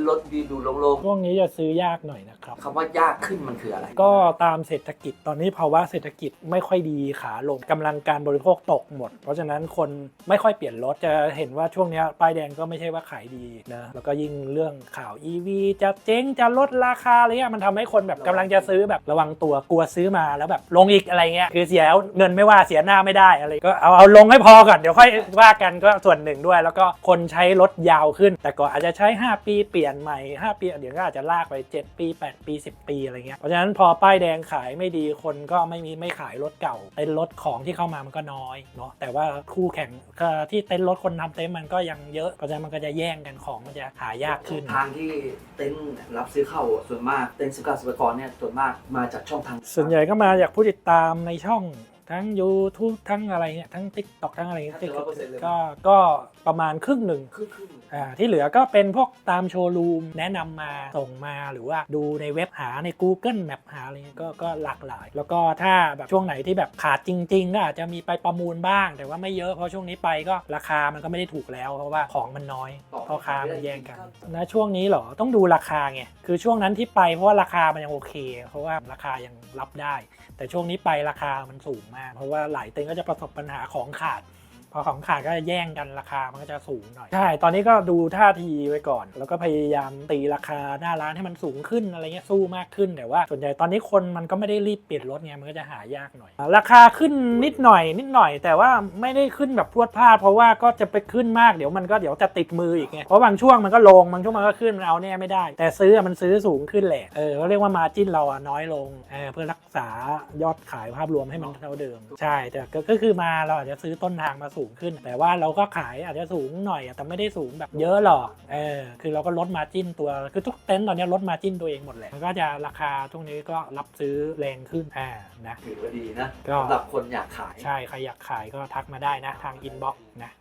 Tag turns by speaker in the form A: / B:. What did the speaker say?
A: นท์รถดีดูโล่ง
B: ช่วงนี้จะซื้อยากหน่อยนะครับ
A: ๆคำว่ายากขึ้นมันคืออะไร
B: ก็ตามเศรษฐกิจตอนนี้ภาวะเศรษฐกิจไม่ค่อยดีขาลงกำลังการบริโภคตกหมด เพราะฉะนั้นคนไม่ค่อยเปลี่ยนรถจะเห็นว่าช่วงเนี้ยป้ายแดงก็ไม่ใช่ว่าขายดีนะแล้วก็ยิ่งเรื่องข่าว EV จะเจ๊งจะลดราคาอะไรเงี้ยมันทำให้คนแบบกำลังจะซื้อแบบระวังตัวกลัวซื้อมาแล้วแบบลงอีกอะไรเงี้ยคือเสียเงินไม่ว่าเสียหน้าไม่ได้อะไรก็เอาเอาลงให้พอก่อนเดี๋ยวค่อยว่ากันก็ส่วนหนึ่งด้วย แล้วก็คนใช้รถยาวขึ้น แต่ก็อาจจะใช้ 5 ปีเปลี่ยนใหม่ 5 ปีเดี๋ยวก็อาจจะลากไป 7 ปี 8 ปี 10 ปีอะไรเงี้ยเพราะฉะนั้นพอป้ายแดงขายไม่ดีคนก็ไม่มีไม่ขายรถเก่าเต็นท์รถของที่เข้ามามันก็น้อยเนาะแต่ว่าคู่แข่งก็ที่เต็นท์รถคนทำเต็นท์มันก็ยังเยอะเพราะฉะนั้นมันก็จะแย่งกันของมันจะหายากขึ้น
A: ทางที่เต็นท์รับซื้อเข้าส่วนมากเต็นท์ซื้อเก่าสุปกรเนี่ยส่วนมากมาจากช่องทาง
B: ส่วนใหญ่ก็มาจากผู้ติดตามในช่องทั้ง YouTube ทั้งอะไรเนี่ยทั้ง TikTok ทั้งอะไรเงี้ย
A: ถ้าเกิดว่าเปอร์เซ็นต์เลย
B: ก็ก็ประมาณครึ่งหนึ่ง
A: ครึ่งครึ่ง
B: อ่า ที่เหลือก็เป็นพวกตามโชว์รูมแนะนำมาส่งมาหรือว่าดูในเว็บหาใน Google Map หาอะไรเงี้ยก็ก็หลากหลาย แล้วก็ถ้าแบบช่วงไหนที่แบบขาดจริงๆก็อาจจะมีไปประมูลบ้าง แต่ว่าไม่เยอะเพราะช่วงนี้ไปก็ราคามันก็ไม่ได้ถูกแล้วเพราะว่าของมันน้อยพ่อค้ามันแย่งกันนะช่วงนี้เหรอต้องดูราคาไงคือช่วงนั้นที่ไปเพราะว่าราคามันยังโอเค เพราะว่าราคายังรับได้ แต่ช่วงนี้ไปราคามันสูงมาก เพราะว่าหลายเต็นก็จะประสบปัญหาของขาด พอของขาดก็จะแย่งกันราคามันก็จะสูงหน่อย ใช่ ตอนนี้ก็ดูท่าทีไว้ก่อน แล้วก็พยายามตีราคาหน้าร้านให้มันสูงขึ้นอะไรเงี้ยสู้มากขึ้นแต่ว่า ส่วนใหญ่ตอนนี้คนมันก็ไม่ได้รีบเปลี่ยนรถไงมันก็จะหายากหน่อย ราคาขึ้นนิดหน่อย นิดหน่อย แต่ว่าไม่ได้ขึ้นแบบพรวดพลาดเพราะว่าก็จะไปขึ้นมากเดี๋ยวมันก็เดี๋ยวจะติดมืออีกไงเพราะบางช่วงมันก็ลงบางช่วงมันก็ขึ้นมันเอาแน่ไม่ได้ แต่ซื้อมันซื้อสูงขึ้นแหละเออเขาเรียกว่ามาจิ้นเราน้อยลงเเพื่อรักษายอดขายภาพรวมให้มันเท่าเดิม ใช่แต่ก็ก็คือมาเราอาจจะซื้อต้นทางมาสูงขึ้น แต่ว่าเราก็ขายอาจจะสูงหน่อยอะแต่ไม่ได้สูงแบบเยอะหรอกเออคือเราก็ลดมาจิ้นตัวคือทุกเต็นท์ตอนนี้ลดมาจิ้นตัวเองหมดแหละมันก็จะราคาช่วงนี้ก็รับซื้อแรงขึ้นอ่านะ
A: ถือว่าดีนะ
B: ก็
A: สำหรับคนอยากขาย
B: ใช่ใครอยากขายก็ทักมาได้นะทางอินบ็อกซ์นะ